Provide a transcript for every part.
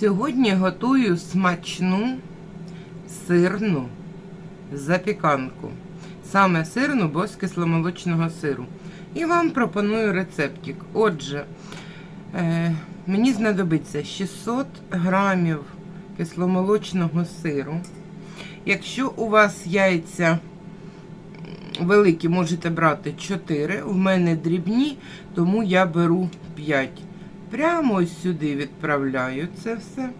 Сьогодні готую смачну сирну запіканку. Саме сирну, бо з кисломолочного сиру. І вам пропоную рецептик. Отже, е, мені знадобиться 600 грамів кисломолочного сиру. Якщо у вас яйця великі, можете брати 4. У мене дрібні, тому я беру 5. Прямо ось сюди відправляю це все.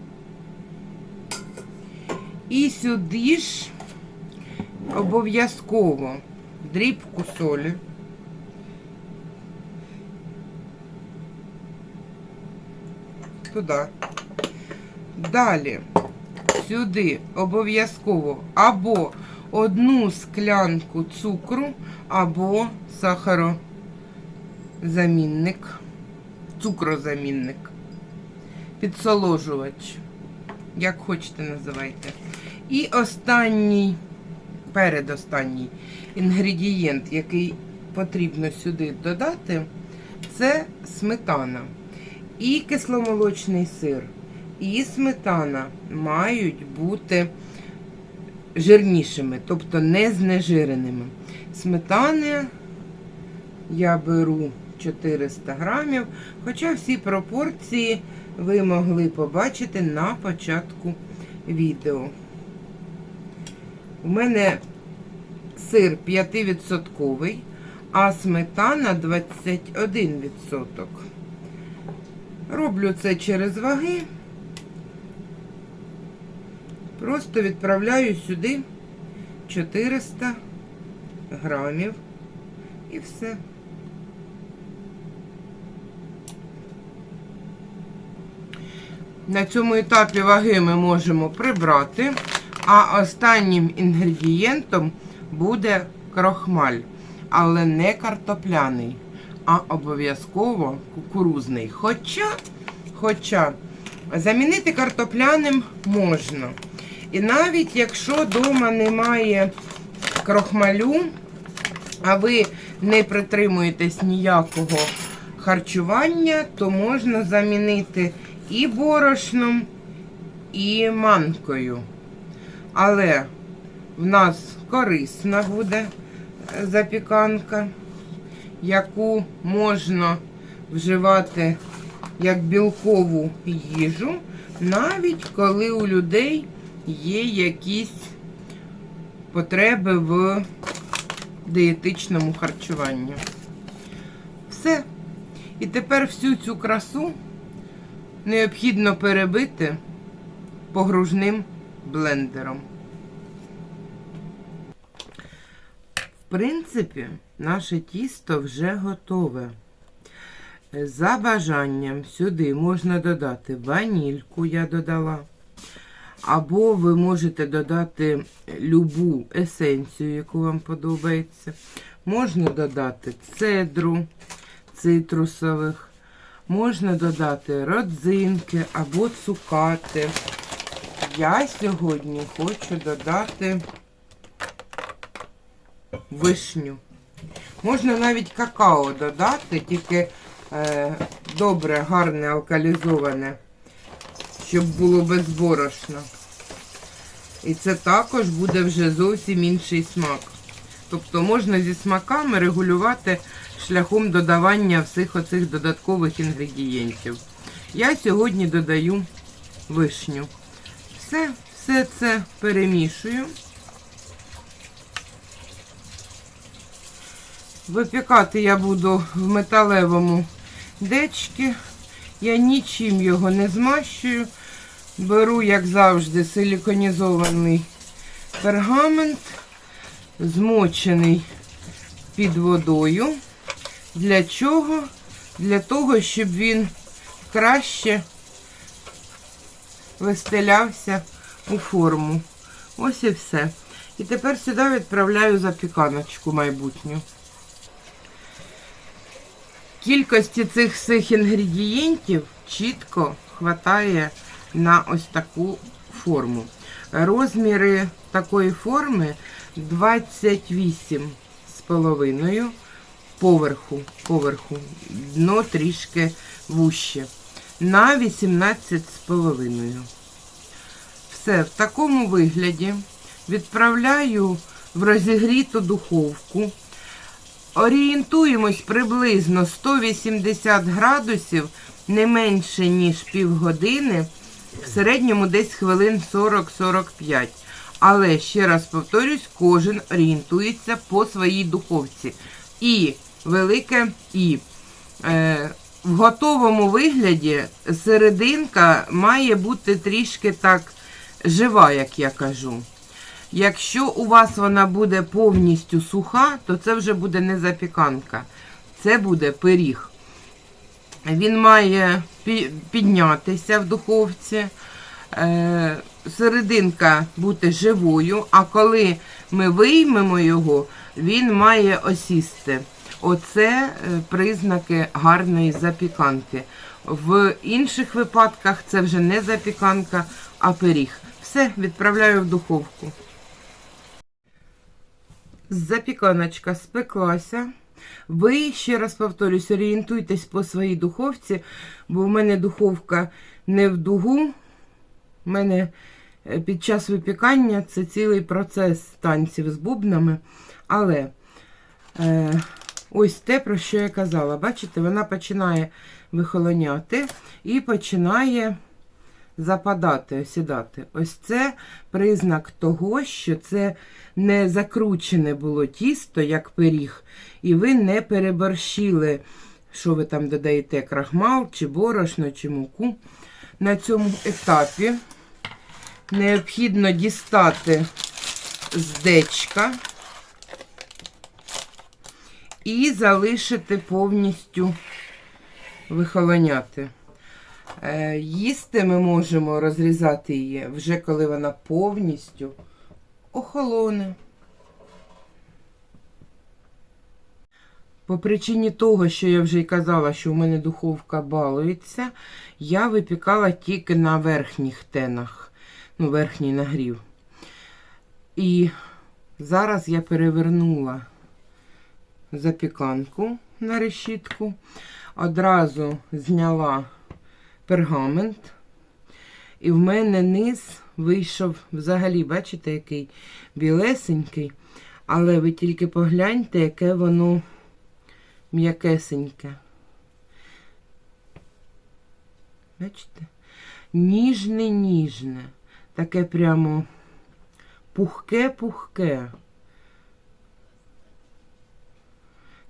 І сюди ж обов'язково дрібку солі. Туди. Далі сюди обов'язково або одну склянку цукру, або сахарозамінник, цукрозамінник, підсоложувач, як хочете називайте. І останній, передостанній інгредієнт, який потрібно сюди додати, це сметана. І кисломолочний сир, і сметана мають бути жирнішими, тобто не знежиреними. Сметани я беру 400 грамів, хоча всі пропорції ви могли побачити на початку відео. У мене сир 5%, а сметана 21%. Роблю це через ваги. Просто відправляю сюди 400 грамів і все. На цьому етапі ваги ми можемо прибрати, а останнім інгредієнтом буде крохмаль, але не картопляний, а обов'язково кукурузний. Хоча, хоча замінити картопляним можна. І навіть якщо вдома немає крохмалю, а ви не притримуєтесь ніякого харчування, то можна замінити і борошном, і манкою. Але в нас корисна буде запіканка, яку можна вживати як білкову їжу, навіть коли у людей є якісь потреби в дієтичному харчуванні. Все. І тепер всю цю красу необхідно перебити погружним блендером. В принципі, наше тісто вже готове. За бажанням сюди можна додати ванільку, я додала. Або ви можете додати любу есенцію, яку вам подобається. Можна додати цедру цитрусових, можна додати родзинки або цукати. Я сьогодні хочу додати вишню. Можна навіть какао додати, тільки е, добре, гарне, алкалізоване, щоб було безборошно. І це також буде вже зовсім інший смак. Тобто можна зі смаками регулювати шляхом додавання всіх оцих додаткових інгредієнтів. Я сьогодні додаю вишню. Все, все це перемішую. Випікати я буду в металевому дечці. Я нічим його не змащую. Беру, як завжди, силіконізований пергамент, змочений під водою. Для чого? Для того, щоб він краще вистелявся у форму. Ось і все. І тепер сюди відправляю запіканочку майбутню. Кількості цих всіх інгредієнтів чітко хватає на ось таку форму. Розміри такої форми 28 з половиною поверху, поверху, дно трішки вуще. на 18,5. Все, в такому вигляді відправляю в розігріту духовку. Орієнтуємось приблизно 180 градусів, не менше, ніж півгодини, в середньому десь хвилин 40-45. Але ще раз повторюсь, кожен орієнтується по своїй духовці. І велике і. Е, в готовому вигляді серединка має бути трішки так жива, як я кажу. Якщо у вас вона буде повністю суха, то це вже буде не запіканка. Це буде пиріг. Він має піднятися в духовці. Е, серединка бути живою, а коли ми виймемо його, він має осісти. Оце е, признаки гарної запіканки. В інших випадках це вже не запіканка, а пиріг. Все, відправляю в духовку. Запіканочка спеклася. Ви, ще раз повторюсь, орієнтуйтесь по своїй духовці, бо в мене духовка не в дугу. У мене е, під час випікання це цілий процес танців з бубнами. Але е, ось те, про що я казала. Бачите, вона починає вихолоняти і починає западати, осідати. Ось це признак того, що це не закручене було тісто, як пиріг, і ви не переборщили, що ви там додаєте, крахмал, чи борошно, чи муку. На цьому етапі необхідно дістати з дечка і залишити повністю вихолоняти. Е, Їсти ми можемо розрізати її вже коли вона повністю охолоне. По причині того, що я вже й казала, що в мене духовка балується, я випікала тільки на верхніх тенах, ну, верхній нагрів. І зараз я перевернула запіканку на решітку, одразу зняла пергамент. І в мене низ вийшов взагалі, бачите, який білесенький. Але ви тільки погляньте, яке воно м'якесеньке. Бачите? Ніжне-ніжне. Таке прямо пухке-пухке.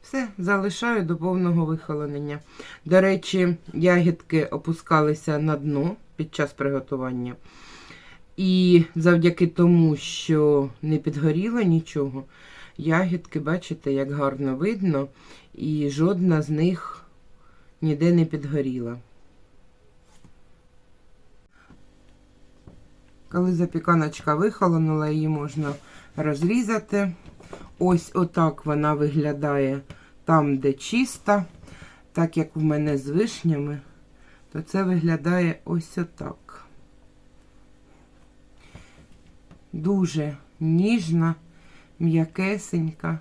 Все, залишаю до повного вихолонення. До речі, ягідки опускалися на дно під час приготування. І завдяки тому, що не підгоріло нічого, ягідки, бачите, як гарно видно, і жодна з них ніде не підгоріла. Коли запіканочка вихолонула, її можна розрізати. Ось отак вона виглядає там, де чиста. Так як в мене з вишнями, то це виглядає ось отак. Дуже ніжна, м'якесенька.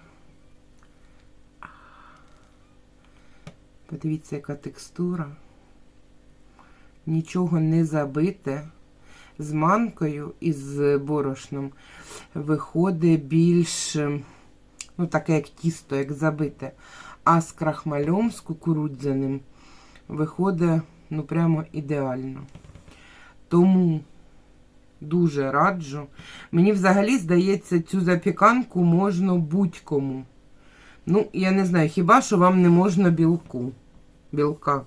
Подивіться, яка текстура. Нічого не забите. З манкою і з борошном виходить більш, ну, таке, як тісто, як забите. А з крахмалем, з кукурудзяним, виходить, ну, прямо ідеально. Тому дуже раджу. Мені взагалі здається, цю запіканку можна будь-кому. Ну, я не знаю, хіба що вам не можна білку, білка.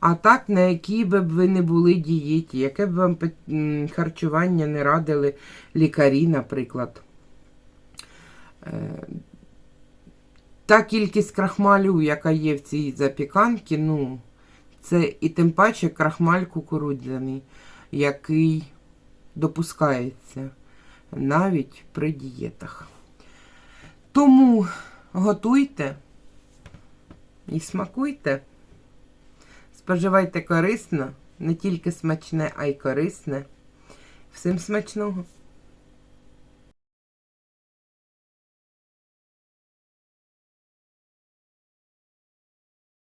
А так, на якій би ви не були дієті, яке б вам харчування не радили лікарі, наприклад. Е, Та кількість крахмалю, яка є в цій запіканці, ну, це і тим паче крахмаль кукурудзяний, який допускається навіть при дієтах. Тому готуйте і смакуйте. Споживайте корисно, не тільки смачне, а й корисне. Всім смачного!